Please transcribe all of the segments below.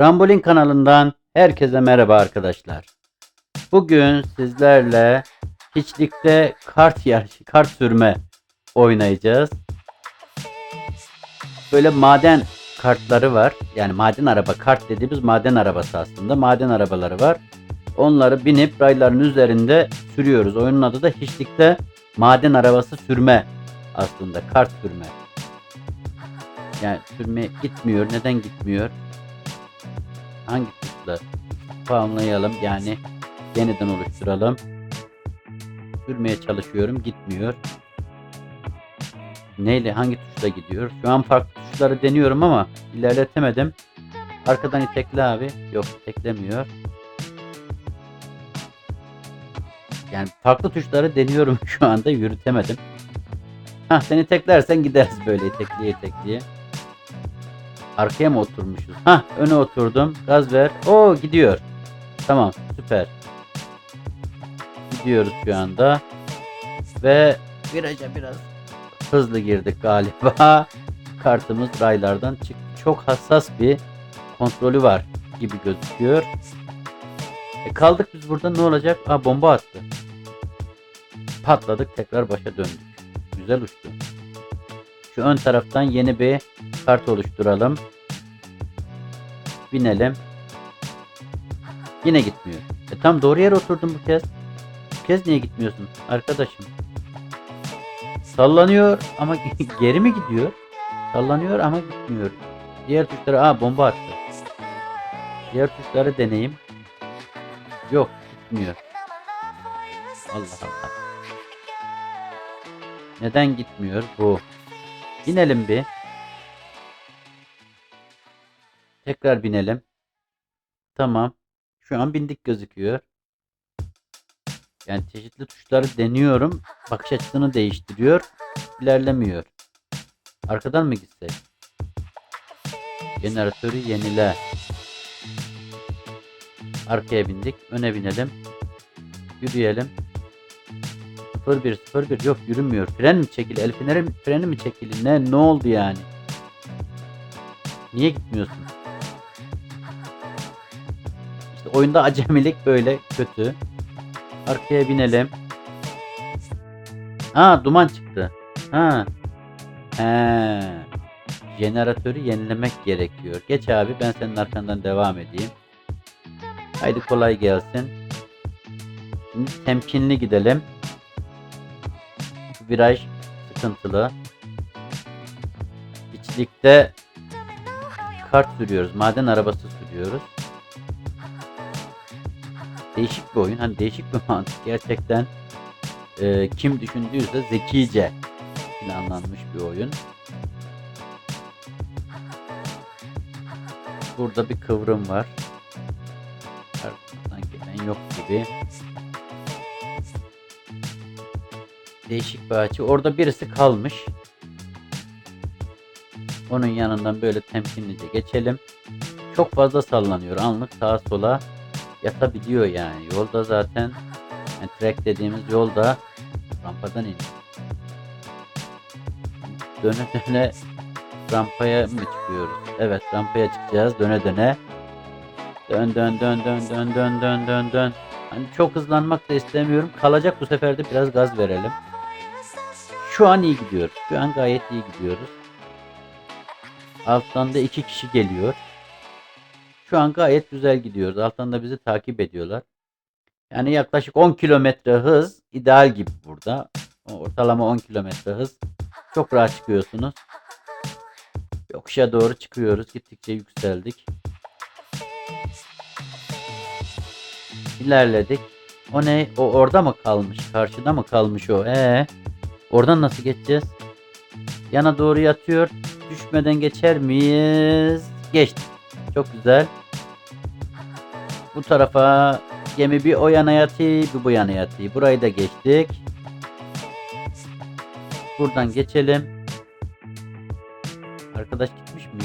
Rambolin kanalından herkese merhaba arkadaşlar. Bugün sizlerle hiçlikte kart yarışı, kart sürme oynayacağız. Böyle maden kartları var. Yani maden araba kart dediğimiz maden arabası aslında. Maden arabaları var. Onları binip rayların üzerinde sürüyoruz. Oyunun adı da hiçlikte maden arabası sürme aslında. Kart sürme. Yani sürme gitmiyor. Neden gitmiyor? Hangi tuşla puanlayalım yani yeniden oluşturalım. Sürmeye çalışıyorum gitmiyor. Neyle hangi tuşla gidiyor? Şu an farklı tuşları deniyorum ama ilerletemedim. Arkadan itekle abi. Yok iteklemiyor. Yani farklı tuşları deniyorum şu anda yürütemedim. Hah seni teklersen gideriz böyle itekliye itekliye. Arkaya mı oturmuşuz? Hah öne oturdum. Gaz ver. Oo gidiyor. Tamam süper. Gidiyoruz şu anda. Ve viraja biraz hızlı girdik galiba. Kartımız raylardan çıktı. Çok hassas bir kontrolü var gibi gözüküyor. E kaldık biz burada ne olacak? Aa bomba attı. Patladık tekrar başa döndük. Güzel uçtu. Şu ön taraftan yeni bir kart oluşturalım. Binelim. Yine gitmiyor. E tam doğru yere oturdum bu kez. Bu kez niye gitmiyorsun arkadaşım? Sallanıyor ama geri mi gidiyor? Sallanıyor ama gitmiyor. Diğer tuşlara aa bomba attı. Diğer tuşları deneyim. Yok gitmiyor. Allah Allah. Neden gitmiyor bu? Binelim bir. Tekrar binelim. Tamam. Şu an bindik gözüküyor. Yani çeşitli tuşları deniyorum. Bakış açısını değiştiriyor. İlerlemiyor. Arkadan mı gitsek? Jeneratörü yenile. Arkaya bindik. Öne binelim. Yürüyelim. 01 01 yok yürümüyor. Fren mi çekili? El freni, mi çekili? Ne ne oldu yani? Niye gitmiyorsun? Oyunda acemilik böyle kötü. Arkaya binelim. Ha duman çıktı. Ha. He. Jeneratörü yenilemek gerekiyor. Geç abi ben senin arkandan devam edeyim. Haydi kolay gelsin. Şimdi temkinli gidelim. Viraj sıkıntılı. İçlikte kart sürüyoruz. Maden arabası sürüyoruz. Değişik bir oyun. Hani değişik bir mantık. Gerçekten e, kim düşündüyse zekice planlanmış bir oyun. Burada bir kıvrım var. Arkadan gelen yok gibi. Değişik bir açı. Orada birisi kalmış. Onun yanından böyle temkinlice geçelim. Çok fazla sallanıyor. Anlık sağa sola yatabiliyor yani. Yolda zaten yani track dediğimiz yolda rampadan iniyor. Döne döne rampaya mı çıkıyoruz? Evet rampaya çıkacağız döne döne. Dön dön dön dön dön dön dön dön dön. Hani çok hızlanmak da istemiyorum. Kalacak bu sefer de biraz gaz verelim. Şu an iyi gidiyoruz. Şu an gayet iyi gidiyoruz. Alttan da iki kişi geliyor. Şu an gayet güzel gidiyoruz. Alttan da bizi takip ediyorlar. Yani yaklaşık 10 kilometre hız ideal gibi burada. Ortalama 10 kilometre hız. Çok rahat çıkıyorsunuz. Yokuşa doğru çıkıyoruz. Gittikçe yükseldik. İlerledik. O ne? O orada mı kalmış? Karşıda mı kalmış o? Ee, oradan nasıl geçeceğiz? Yana doğru yatıyor. Düşmeden geçer miyiz? Geçtik. Çok güzel. Bu tarafa gemi bir o yana yatıyor, bir bu yana yatıyor. Burayı da geçtik. Buradan geçelim. Arkadaş gitmiş mi?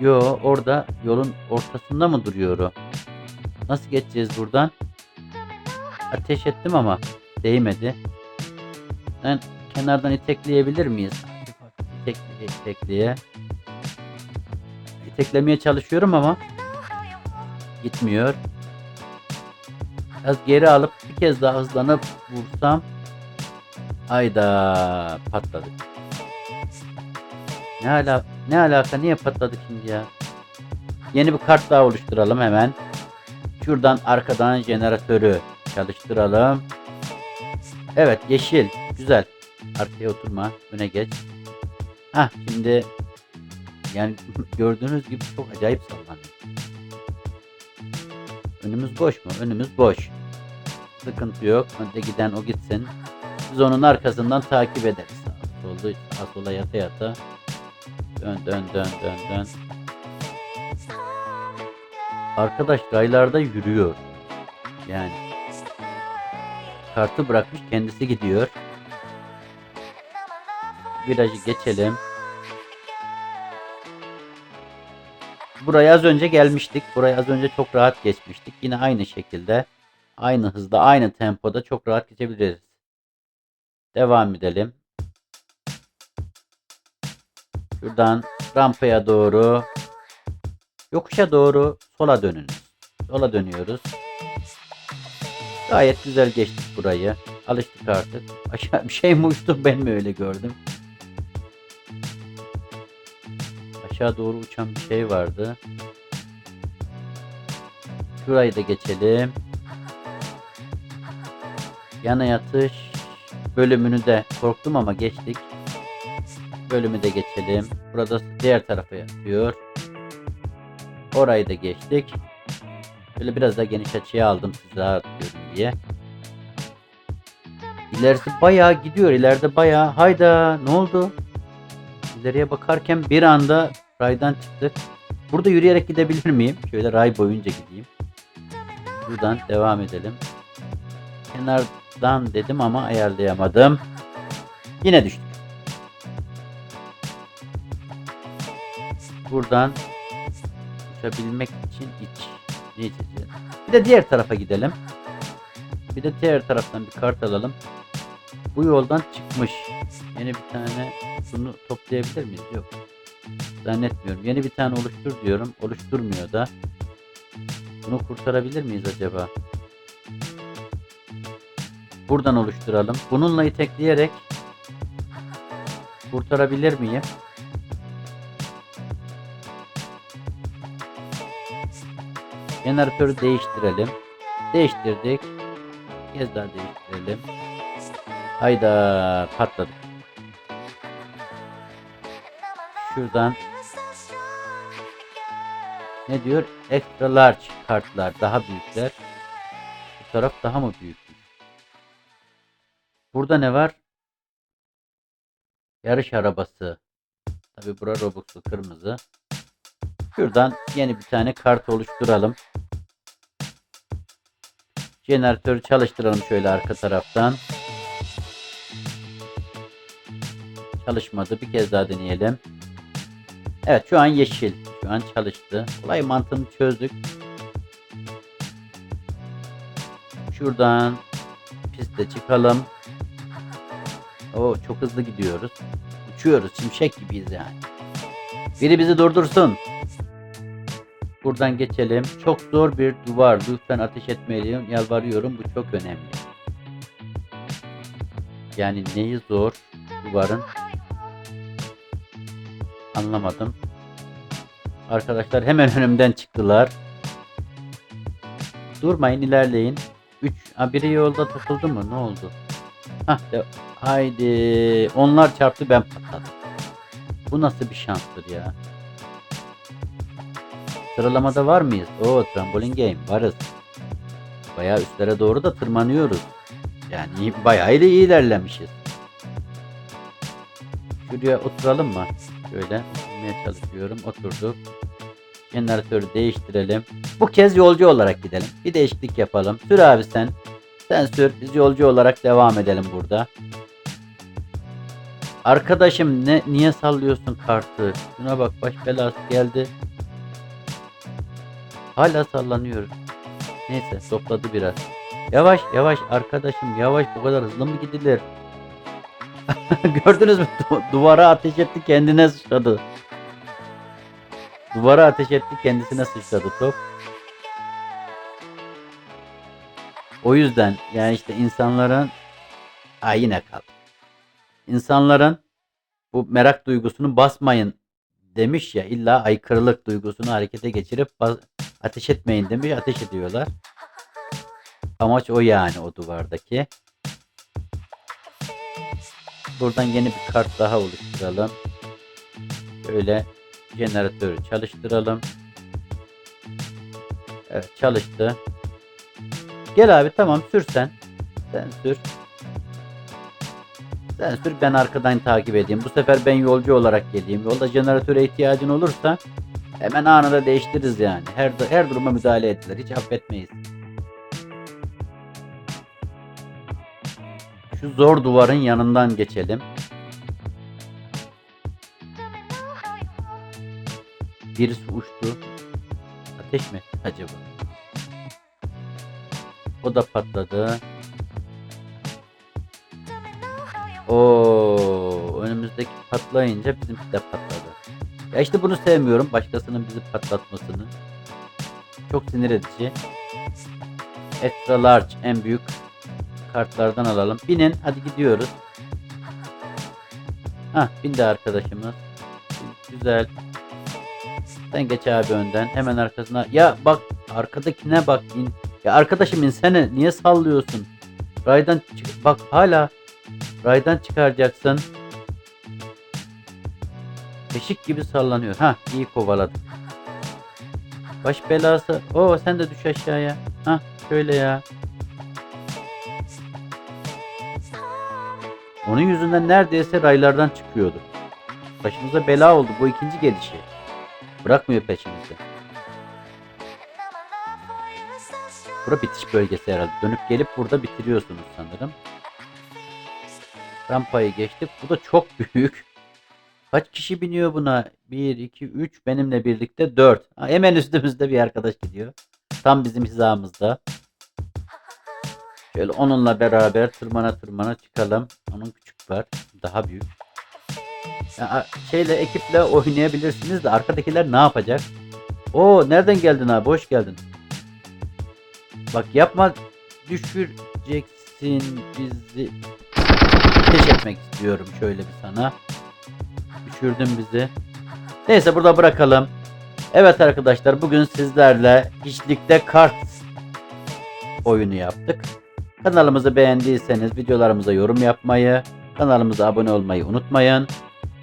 Yo orada yolun ortasında mı duruyor o? Nasıl geçeceğiz buradan? Ateş ettim ama değmedi. Ben kenardan itekleyebilir miyiz? İtekliye itekliye. İteklemeye çalışıyorum ama gitmiyor. Biraz geri alıp bir kez daha hızlanıp vursam Ayda patladık. Ne ala ne alaka niye patladık şimdi ya? Yeni bir kart daha oluşturalım hemen. Şuradan arkadan jeneratörü çalıştıralım. Evet yeşil. Güzel. Arkaya oturma. Öne geç. Hah şimdi yani gördüğünüz gibi çok acayip sallanıyor. Önümüz boş mu? Önümüz boş. Sıkıntı yok. Önde giden o gitsin. Biz onun arkasından takip ederiz. Sağa sola yata yata. Dön dön dön dön dön. Arkadaş raylarda yürüyor. Yani kartı bırakmış kendisi gidiyor. Virajı geçelim. Buraya az önce gelmiştik. Buraya az önce çok rahat geçmiştik. Yine aynı şekilde aynı hızda aynı tempoda çok rahat geçebiliriz. Devam edelim. Şuradan rampaya doğru yokuşa doğru sola dönünüz. Sola dönüyoruz. Gayet güzel geçtik burayı. Alıştık artık. Aşağı bir şey mi uçtu ben mi öyle gördüm? Aşağı doğru uçan bir şey vardı. Şurayı da geçelim. Yana yatış bölümünü de korktum ama geçtik. Bölümü de geçelim. Burada diğer tarafa yatıyor. Orayı da geçtik. Böyle biraz daha geniş açıya aldım size görün diye. İlerisi bayağı gidiyor. İleride bayağı. Hayda ne oldu? İleriye bakarken bir anda raydan çıktık. Burada yürüyerek gidebilir miyim? Şöyle ray boyunca gideyim. Buradan devam edelim. Kenardan dedim ama ayarlayamadım. Yine düştük. Buradan uçabilmek için iç. Ne içeceğiz? Bir de diğer tarafa gidelim. Bir de diğer taraftan bir kart alalım. Bu yoldan çıkmış. Yeni bir tane bunu toplayabilir miyiz? Yok. Zannetmiyorum. Yeni bir tane oluştur diyorum. Oluşturmuyor da. Bunu kurtarabilir miyiz acaba? Buradan oluşturalım. Bununla itekleyerek kurtarabilir miyim? Jeneratörü değiştirelim. Değiştirdik. Bir kez daha değiştirelim. Hayda patladık. Şuradan ne diyor? Extra large kartlar daha büyükler. Bu taraf daha mı büyük? Burada ne var? Yarış arabası. Tabi bura Robux'lu kırmızı. Şuradan yeni bir tane kart oluşturalım. Jeneratörü çalıştıralım şöyle arka taraftan. Çalışmadı. Bir kez daha deneyelim. Evet şu an yeşil. Şu an çalıştı. Olay mantığını çözdük. Şuradan piste çıkalım. Oo çok hızlı gidiyoruz. Uçuyoruz. Şimşek gibiyiz yani. Biri bizi durdursun. Buradan geçelim. Çok zor bir duvar. Lütfen ateş etmeliyim. Yalvarıyorum. Bu çok önemli. Yani neyi zor duvarın? Anlamadım. Arkadaşlar hemen önümden çıktılar. Durmayın ilerleyin. 3 biri yolda takıldı mı? Ne oldu? Hah de, haydi. Onlar çarptı ben patladım. Bu nasıl bir şanstır ya? Sıralamada var mıyız? Oo trambolin game varız. Bayağı üstlere doğru da tırmanıyoruz. Yani bayağı iyi ilerlemişiz. Şuraya oturalım mı? Şöyle oturmaya çalışıyorum. Oturduk. Jeneratörü değiştirelim. Bu kez yolcu olarak gidelim. Bir değişiklik yapalım. Sür abi sen. Sen sür. Biz yolcu olarak devam edelim burada. Arkadaşım ne niye sallıyorsun kartı? Şuna bak baş belası geldi. Hala sallanıyoruz. Neyse topladı biraz. Yavaş yavaş arkadaşım yavaş bu kadar hızlı mı gidilir? Gördünüz mü? Du- duvara ateş etti kendine sıçradı. Duvara ateş etti kendisine sıçradı top. O yüzden yani işte insanların ha yine kal. İnsanların bu merak duygusunu basmayın demiş ya illa aykırılık duygusunu harekete geçirip ateş etmeyin demiş ateş ediyorlar. Amaç o yani o duvardaki. Buradan yeni bir kart daha oluşturalım. Şöyle jeneratörü çalıştıralım. Evet çalıştı. Gel abi tamam sür sen. Sen sür. Sen sür ben arkadan takip edeyim. Bu sefer ben yolcu olarak geleyim. Yolda jeneratöre ihtiyacın olursa hemen anında değiştiririz yani. Her her duruma müdahale edilir. Hiç affetmeyiz. Şu zor duvarın yanından geçelim. Birisi uçtu. Ateş mi acaba? O da patladı. Oo, önümüzdeki patlayınca bizimki de patladı. Ya işte bunu sevmiyorum. Başkasının bizi patlatmasını. Çok sinir edici. Extra large en büyük kartlardan alalım. Binin hadi gidiyoruz. Hah bindi arkadaşımız. Güzel. Sen geç abi önden. Hemen arkasına. Ya bak arkadakine bak. in. Ya arkadaşım insene niye sallıyorsun? Raydan çık. Bak hala raydan çıkaracaksın. Beşik gibi sallanıyor. Ha iyi kovaladık. Baş belası. Oo sen de düş aşağıya. Ha şöyle ya. Onun yüzünden neredeyse raylardan çıkıyordu. Başımıza bela oldu bu ikinci gelişi. Bırakmıyor peşimizi. Bura bitiş bölgesi herhalde. Dönüp gelip burada bitiriyorsunuz sanırım. Rampayı geçtik. Bu da çok büyük. Kaç kişi biniyor buna? 1, 2, 3 benimle birlikte 4. Ha, hemen üstümüzde bir arkadaş gidiyor. Tam bizim hizamızda. Şöyle onunla beraber tırmana tırmana çıkalım. Onun küçük var. Daha büyük. Ya, şeyle ekiple oynayabilirsiniz de arkadakiler ne yapacak? Oo nereden geldin abi? Hoş geldin. Bak yapma düşüreceksin bizi. Ateş etmek istiyorum şöyle bir sana. Düşürdün bizi. Neyse burada bırakalım. Evet arkadaşlar bugün sizlerle hiçlikte kart oyunu yaptık. Kanalımızı beğendiyseniz videolarımıza yorum yapmayı, kanalımıza abone olmayı unutmayın.